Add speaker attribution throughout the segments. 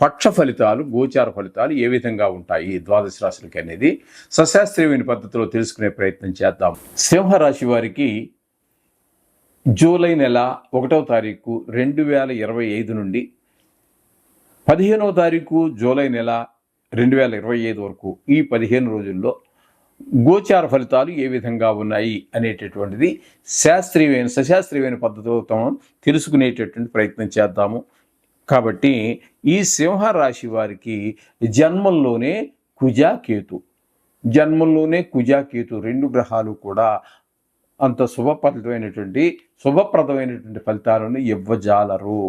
Speaker 1: పక్ష ఫలితాలు గోచార ఫలితాలు ఏ విధంగా ఉంటాయి? ద్వాదశ రాశులకి అనేది సశాస్త్రీయమైన పద్ధతిలో తెలుసుకునే ప్రయత్నం చేద్దాం. సింహరాశి వారికి జూలై నెల ఒకటవ తారీఖు రెండు వేల ఇరవై ఐదు నుండి పదిహేనవ తారీఖు జూలై నెల రెండు వేల ఇరవై ఐదు వరకు ఈ పదిహేను రోజుల్లో గోచార ఫలితాలు ఏ విధంగా ఉన్నాయి అనేటటువంటిది శాస్త్రీయమైన సశాస్త్రీయమైన పద్ధతితో తమ తెలుసుకునేటటువంటి ప్రయత్నం చేద్దాము. కాబట్టి ఈ సింహరాశి వారికి జన్మంలోనే కుజాకేతు. జన్మంలోనే కుజాకేతు రెండు గ్రహాలు కూడా అంత శుభప్రదమైనటువంటి శుభప్రదమైనటువంటి ఫలితాలను ఇవ్వజాలరు.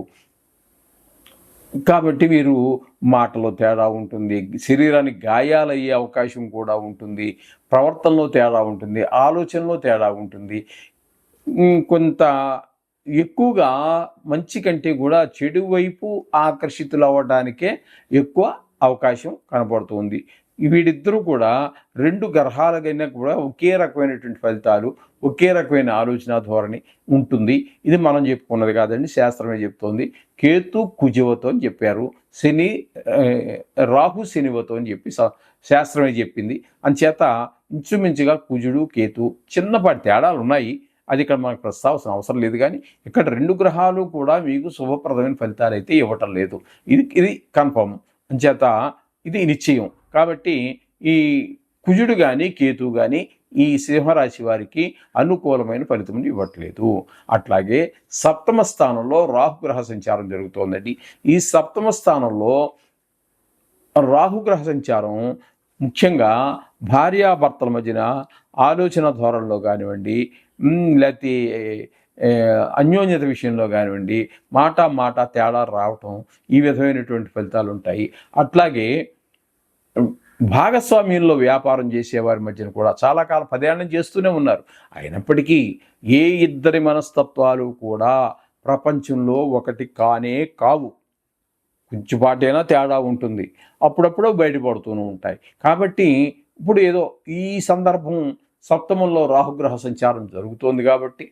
Speaker 1: కాబట్టి మీరు మాటలో తేడా ఉంటుంది శరీరానికి గాయాలయ్యే అవకాశం కూడా ఉంటుంది ప్రవర్తనలో తేడా ఉంటుంది ఆలోచనలో తేడా ఉంటుంది. కొంత ఎక్కువగా మంచి కంటే కూడా చెడు వైపు ఆకర్షితులు అవ్వడానికే ఎక్కువ అవకాశం కనబడుతుంది. వీడిద్దరూ కూడా రెండు గ్రహాలకైనా కూడా ఒకే రకమైనటువంటి ఫలితాలు ఒకే రకమైన ఆలోచన ధోరణి ఉంటుంది. ఇది మనం చెప్పుకున్నది కాదండి శాస్త్రమే చెప్తోంది. కేతు కుజవతో అని చెప్పారు. శని రాహు శనివతో అని చెప్పి శాస్త్రమే చెప్పింది. అంచేత ఇంచుమించుగా కుజుడు కేతు చిన్నపాటి తేడాలు ఉన్నాయి అది ఇక్కడ మనకు ప్రస్తావసం అవసరం లేదు కానీ ఇక్కడ రెండు గ్రహాలు కూడా మీకు శుభప్రదమైన ఫలితాలు అయితే ఇవ్వటం లేదు. ఇది ఇది కన్ఫర్మ్ అంచేత ఇది నిశ్చయం. కాబట్టి ఈ కుజుడు కానీ కేతు కానీ ఈ సింహరాశి వారికి అనుకూలమైన ఫలితం ఇవ్వట్లేదు. అట్లాగే సప్తమ స్థానంలో రాహుగ్రహ సంచారం జరుగుతోందండి. ఈ సప్తమ స్థానంలో రాహుగ్రహ సంచారం ముఖ్యంగా భార్యాభర్తల మధ్యన ఆలోచన ధోరణిలో కానివ్వండి లేకపోతే అన్యోన్యత విషయంలో కానివ్వండి మాట మాట తేడా రావటం ఈ విధమైనటువంటి ఫలితాలు ఉంటాయి. అట్లాగే భాగస్వామ్యంలో వ్యాపారం చేసేవారి మధ్యన కూడా చాలా కాలం పదేళ్ళ చేస్తూనే ఉన్నారు. అయినప్పటికీ ఏ ఇద్దరి మనస్తత్వాలు కూడా ప్రపంచంలో ఒకటి కానే కావు. కొంచెంపాటైనా తేడా ఉంటుంది. అప్పుడప్పుడు బయటపడుతూనే ఉంటాయి. కాబట్టి ఇప్పుడు ఏదో ఈ సందర్భం సప్తమంలో రాహుగ్రహ సంచారం జరుగుతోంది కాబట్టి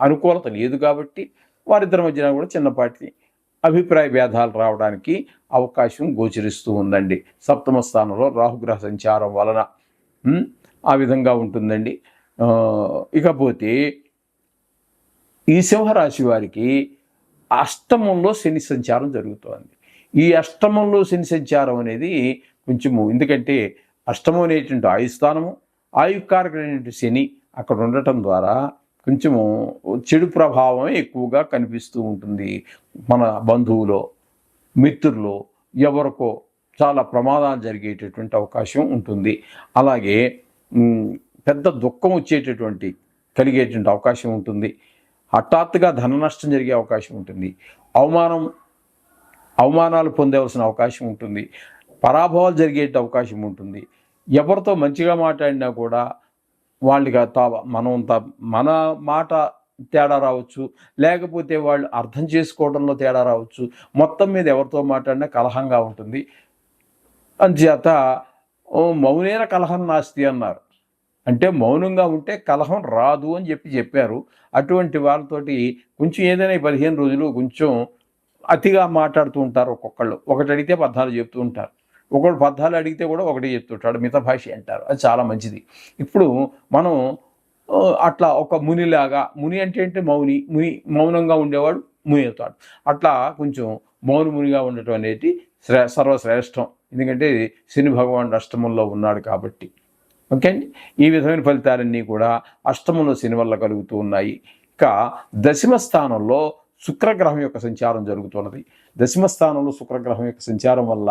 Speaker 1: అనుకూలత లేదు కాబట్టి వారిద్దరి మధ్యన కూడా చిన్నపాటి అభిప్రాయ భేదాలు రావడానికి అవకాశం గోచరిస్తూ ఉందండి. సప్తమ స్థానంలో రాహుగ్రహ సంచారం వలన ఆ విధంగా ఉంటుందండి. ఇకపోతే ఈ సింహరాశి వారికి అష్టమంలో శని సంచారం జరుగుతోంది. ఈ అష్టమంలో శని సంచారం అనేది కొంచెము ఎందుకంటే అష్టమం అనేటువంటి ఆయుస్థానము ఆయుకారకమైనటువంటి శని అక్కడ ఉండటం ద్వారా కొంచెము చెడు ప్రభావం ఎక్కువగా కనిపిస్తూ ఉంటుంది. మన బంధువులో మిత్రులు ఎవరికో చాలా ప్రమాదాలు జరిగేటటువంటి అవకాశం ఉంటుంది. అలాగే పెద్ద దుఃఖం వచ్చేటటువంటి కలిగేటువంటి అవకాశం ఉంటుంది. హఠాత్తుగా ధన నష్టం జరిగే అవకాశం ఉంటుంది. అవమానం అవమానాలు పొందవలసిన అవకాశం ఉంటుంది. పరాభవాలు జరిగే అవకాశం ఉంటుంది. ఎవరితో మంచిగా మాట్లాడినా కూడా వాళ్ళకి ఆ తా- మనం తా- మన మాట తేడా రావచ్చు. లేకపోతే వాళ్ళు అర్థం చేసుకోవడంలో తేడా రావచ్చు. మొత్తం మీద ఎవరితో మాట్లాడినా కలహంగా ఉంటుంది. అంచేత మౌనేన కలహం నాస్తి అన్నారు. అంటే మౌనంగా ఉంటే కలహం రాదు అని చెప్పి చెప్పారు. అటువంటి వాళ్ళతోటి కొంచెం ఏదైనా పదిహేను రోజులు కొంచెం అతిగా మాట్లాడుతూ ఉంటారు ఒక్కొక్కళ్ళు. ఒకటి అడిగితే పద్నాలుగు చెప్తూ ఉంటారు. ఒకడు పద్దాలు అడిగితే కూడా ఒకటే చెప్తుంటాడు మిత భాష అంటారు. అది చాలా మంచిది. ఇప్పుడు మనం అట్లా ఒక మునిలాగా ముని అంటే ఏంటి? మౌని. ముని మౌనంగా ఉండేవాడు ముని అవుతాడు. అట్లా కొంచెం మౌన మునిగా ఉండటం అనేది శ్రే సర్వశ్రేష్టం. ఎందుకంటే శని భగవానుడు అష్టమంలో ఉన్నాడు కాబట్టి. ఓకే అండి? ఈ విధమైన ఫలితాలన్నీ కూడా అష్టమంలో శని వల్ల కలుగుతూ ఉన్నాయి. ఇక దశమ స్థానంలో శుక్రగ్రహం యొక్క సంచారం జరుగుతున్నది. దశమ స్థానంలో శుక్రగ్రహం యొక్క సంచారం వల్ల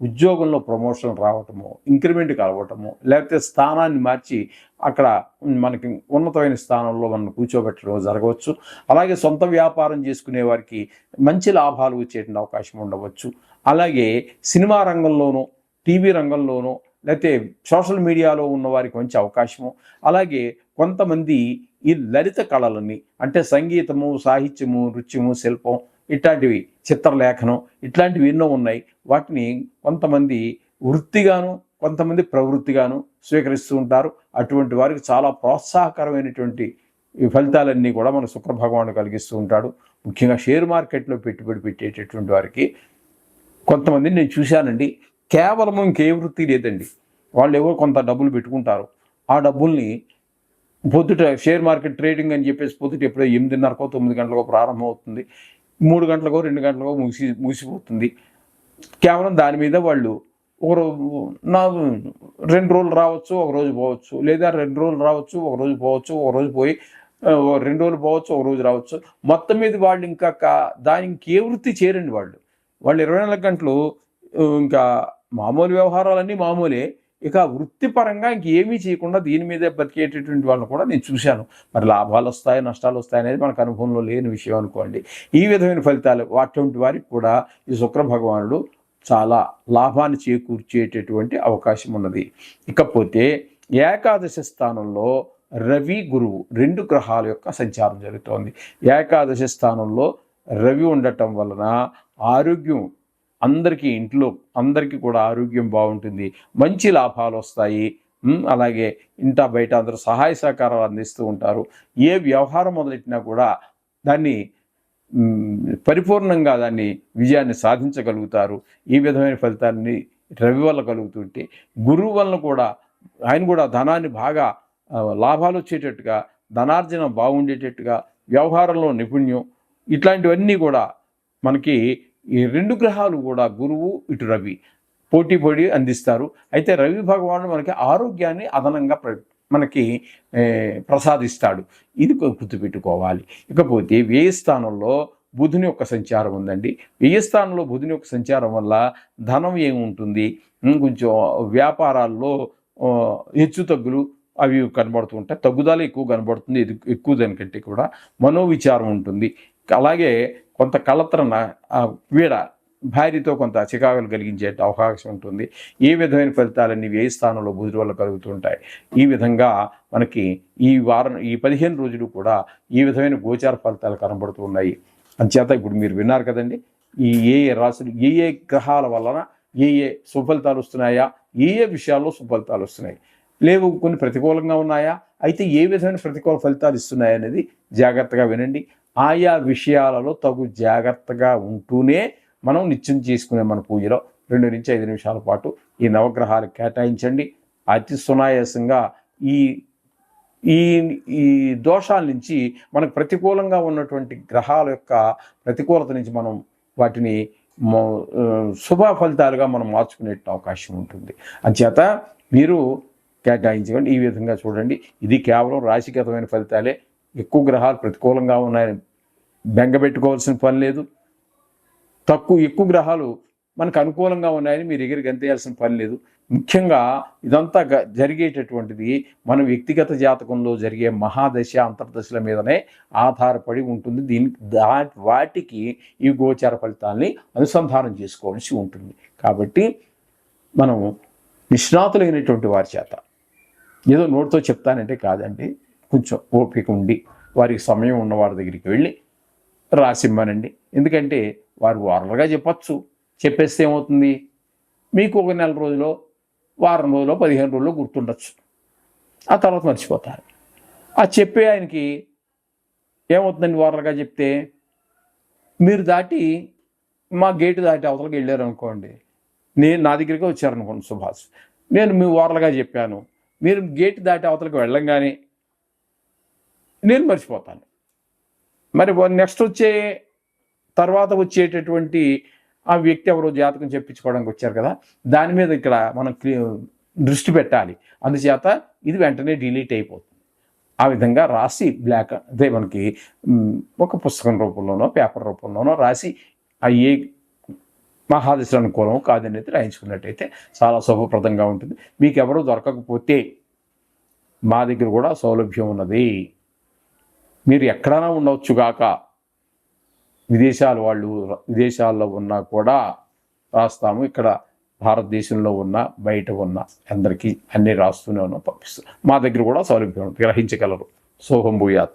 Speaker 1: ఉద్యోగంలో ప్రమోషన్ రావటము ఇంక్రిమెంట్ కలవటము లేకపోతే స్థానాన్ని మార్చి అక్కడ మనకి ఉన్నతమైన స్థానంలో మనం కూర్చోబెట్టడం జరగవచ్చు. అలాగే సొంత వ్యాపారం చేసుకునే వారికి మంచి లాభాలు వచ్చేటువంటి అవకాశం ఉండవచ్చు. అలాగే సినిమా రంగంలోనూ టీవీ రంగంలోనూ లేకపోతే సోషల్ మీడియాలో ఉన్న వారికి మంచి అవకాశము. అలాగే కొంతమంది ఈ లలిత కళలని అంటే సంగీతము సాహిత్యము నృత్యము శిల్పం ఇట్లాంటివి చిత్రలేఖనం ఇట్లాంటివి ఎన్నో ఉన్నాయి. వాటిని కొంతమంది వృత్తిగాను కొంతమంది ప్రవృత్తిగాను స్వీకరిస్తూ ఉంటారు. అటువంటి వారికి చాలా ప్రోత్సాహకరమైనటువంటి ఈ ఫలితాలన్నీ కూడా మన శుక్ర భగవానుడు కలిగిస్తూ ఉంటాడు. ముఖ్యంగా షేర్ మార్కెట్లో పెట్టుబడి పెట్టేటటువంటి వారికి కొంతమంది నేను చూశానండి. కేవలం ఇంకే వృత్తి లేదండి. వాళ్ళు ఎవరు కొంత డబ్బులు పెట్టుకుంటారు. ఆ డబ్బుల్ని పొద్దుట షేర్ మార్కెట్ ట్రేడింగ్ అని చెప్పేసి పొద్దుట ఎప్పుడో ఎనిమిదిన్నరకో తొమ్మిది గంటలకో ప్రారంభం అవుతుంది మూడు గంటలకో రెండు గంటలకో ముగిసి ముగిసిపోతుంది కేవలం దాని మీద వాళ్ళు ఒక రోజు నా రెండు రోజులు రావచ్చు ఒక రోజు పోవచ్చు. లేదా రెండు రోజులు రావచ్చు ఒక రోజు పోవచ్చు ఒక రోజు పోయి రెండు రోజులు పోవచ్చు ఒక రోజు రావచ్చు. మొత్తం మీద వాళ్ళు ఇంకా దాని ఇంకే వృత్తి చేరండి వాళ్ళు. వాళ్ళు ఇరవై నాలుగు గంటలు ఇంకా మామూలు వ్యవహారాలన్నీ మామూలే. ఇక వృత్తిపరంగా ఇంకేమీ చేయకుండా దీని మీదే బతికేటటువంటి వాళ్ళని కూడా నేను చూశాను. మరి లాభాలు వస్తాయి నష్టాలు వస్తాయి అనేది మనకు అనుభవంలో లేని విషయం అనుకోండి. ఈ విధమైన ఫలితాలు అటువంటి వారికి కూడా ఈ శుక్ర భగవానుడు చాలా లాభాన్ని చేకూర్చేటటువంటి అవకాశం ఉన్నది. ఇకపోతే ఏకాదశి స్థానంలో రవి గురువు రెండు గ్రహాల యొక్క సంచారం జరుగుతోంది. ఏకాదశి స్థానంలో రవి ఉండటం వలన ఆరోగ్యం అందరికీ ఇంట్లో అందరికీ కూడా ఆరోగ్యం బాగుంటుంది మంచి లాభాలు వస్తాయి. అలాగే ఇంట బయట అందరూ సహాయ సహకారాలు అందిస్తూ ఉంటారు. ఏ వ్యవహారం మొదలెట్టినా కూడా దాన్ని పరిపూర్ణంగా దాన్ని విజయాన్ని సాధించగలుగుతారు. ఈ విధమైన ఫలితాన్ని రవి వల్ల కలుగుతుంటే గురువు వలన కూడా ఆయన కూడా ధనాన్ని బాగా లాభాలు వచ్చేటట్టుగా ధనార్జన బాగుండేటట్టుగా వ్యవహారంలో నిపుణ్యం ఇట్లాంటివన్నీ కూడా మనకి ఈ రెండు గ్రహాలు కూడా గురువు ఇటు రవి పోటీ పడి అందిస్తారు. అయితే రవి భగవానుడు మనకి ఆరోగ్యాన్ని అదనంగా ప్ర మనకి ప్రసాదిస్తాడు. ఇది గుర్తుపెట్టుకోవాలి. ఇకపోతే వ్యయ స్థానంలో బుధుని యొక్క సంచారం ఉందండి. వ్యయ స్థానంలో బుధుని యొక్క సంచారం వల్ల ధనం ఏముంటుంది? కొంచెం వ్యాపారాల్లో హెచ్చు తగ్గులు అవి కనబడుతూ ఉంటాయి. తగ్గుదల ఎక్కువ కనబడుతుంది. ఎక్కువ దానికంటే కూడా మనోవిచారం ఉంటుంది. అలాగే కొంత కలత్రన వీడ భార్యతో కొంత చికాకులు కలిగించే అవకాశం ఉంటుంది. ఏ విధమైన ఫలితాలన్నీ వ్యయ స్థానంలో బుధుడి వల్ల కలుగుతుంటాయి? ఈ విధంగా మనకి ఈ వారం ఈ పదిహేను రోజులు కూడా ఈ విధమైన గోచార ఫలితాలు కనబడుతూ ఉన్నాయి. అంచేత ఇప్పుడు మీరు విన్నారు కదండి ఈ ఏ ఏ రాశులు ఏ ఏ గ్రహాల వలన ఏ ఏ సుఫలితాలు వస్తున్నాయా? ఏ ఏ విషయాల్లో సుఫలితాలు వస్తున్నాయి? లేవు కొన్ని ప్రతికూలంగా ఉన్నాయా? అయితే ఏ విధమైన ప్రతికూల ఫలితాలు ఇస్తున్నాయనేది జాగ్రత్తగా వినండి. ఆయా విషయాలలో తగు జాగ్రత్తగా ఉంటూనే మనం నిత్యం చేసుకునే మన పూజలో రెండు నుంచి ఐదు నిమిషాల పాటు ఈ నవగ్రహాలు కేటాయించండి. అతి సునాయాసంగా ఈ ఈ ఈ దోషాల నుంచి మనకు ప్రతికూలంగా ఉన్నటువంటి గ్రహాల యొక్క ప్రతికూలత నుంచి మనం వాటిని శుభ ఫలితాలుగా మనం మార్చుకునే అవకాశం ఉంటుంది. అంచేత మీరు కేటాయించకండి. ఈ విధంగా చూడండి. ఇది కేవలం రాశిగతమైన ఫలితాలే. ఎక్కువ గ్రహాలు ప్రతికూలంగా ఉన్నాయని బెంగబెట్టుకోవాల్సిన పని లేదు. తక్కువ ఎక్కువ గ్రహాలు మనకు అనుకూలంగా ఉన్నాయని మీరు ఎగిరి గంతేయాల్సిన పని లేదు. ముఖ్యంగా ఇదంతా గ- జరిగేటటువంటిది మన వ్యక్తిగత జాతకంలో జరిగే మహాదశ అంతర్దశల మీదనే ఆధారపడి ఉంటుంది. దీనికి దా వాటికి ఈ గోచార ఫలితాల్ని అనుసంధానం చేసుకోవాల్సి ఉంటుంది. కాబట్టి మనం నిష్ణాతులైనటువంటి వారి చేత ఏదో నోటితో చెప్తానంటే కాదండి. కొంచెం ఓపిక ఉండి వారికి సమయం ఉన్న వారి దగ్గరికి వెళ్ళి రాసిమ్మనండి ఎందుకంటే వారు వారలుగా చెప్పచ్చు. చెప్పేస్తే ఏమవుతుంది? మీకు ఒక నెల రోజులో వారం రోజులో పదిహేను రోజుల్లో గుర్తుండొచ్చు. ఆ తర్వాత మర్చిపోతారు. ఆ చెప్పే ఆయనకి ఏమవుతుందండి వారలుగా చెప్తే? మీరు దాటి మా గేటు దాటి అవతలకి వెళ్ళారు అనుకోండి నేను నా దగ్గరికి వచ్చారనుకోండి సుభాష్. నేను మీ వారలుగా చెప్పాను. మీరు గేట్ దాటి అవతలకి వెళ్ళంగానే నేను మర్చిపోతాను. మరి నెక్స్ట్ వచ్చే తర్వాత వచ్చేటటువంటి ఆ వ్యక్తి ఎవరో జాతకం చెప్పించుకోవడానికి వచ్చారు కదా దాని మీద ఇక్కడ మనం క్లి- దృష్టి పెట్టాలి. అందుచేత ఇది వెంటనే డిలీట్ అయిపోతుంది. ఆ విధంగా రాసి బ్లాక్ అదే మనకి ఒక పుస్తకం రూపంలోనో పేపర్ రూపంలోనో రాసి ఆ ఏ మహాదశ అనుకూలం కాదనేది రాయించుకున్నట్టయితే చాలా శుభప్రదంగా ఉంటుంది. మీకు ఎవరూ దొరకకపోతే మా దగ్గర కూడా సౌలభ్యం ఉన్నది. మీరు ఎక్కడైనా ఉండవచ్చుగాక విదేశాల వాళ్ళు విదేశాల్లో ఉన్నా కూడా రాస్తాము. ఇక్కడ భారతదేశంలో ఉన్న బయట ఉన్న అందరికీ అన్నీ రాస్తూనే ఉన్నాం. పంపిస్తాం మా దగ్గర కూడా సౌలభ్యం గ్రహించగలరు. సోహం భూయాత్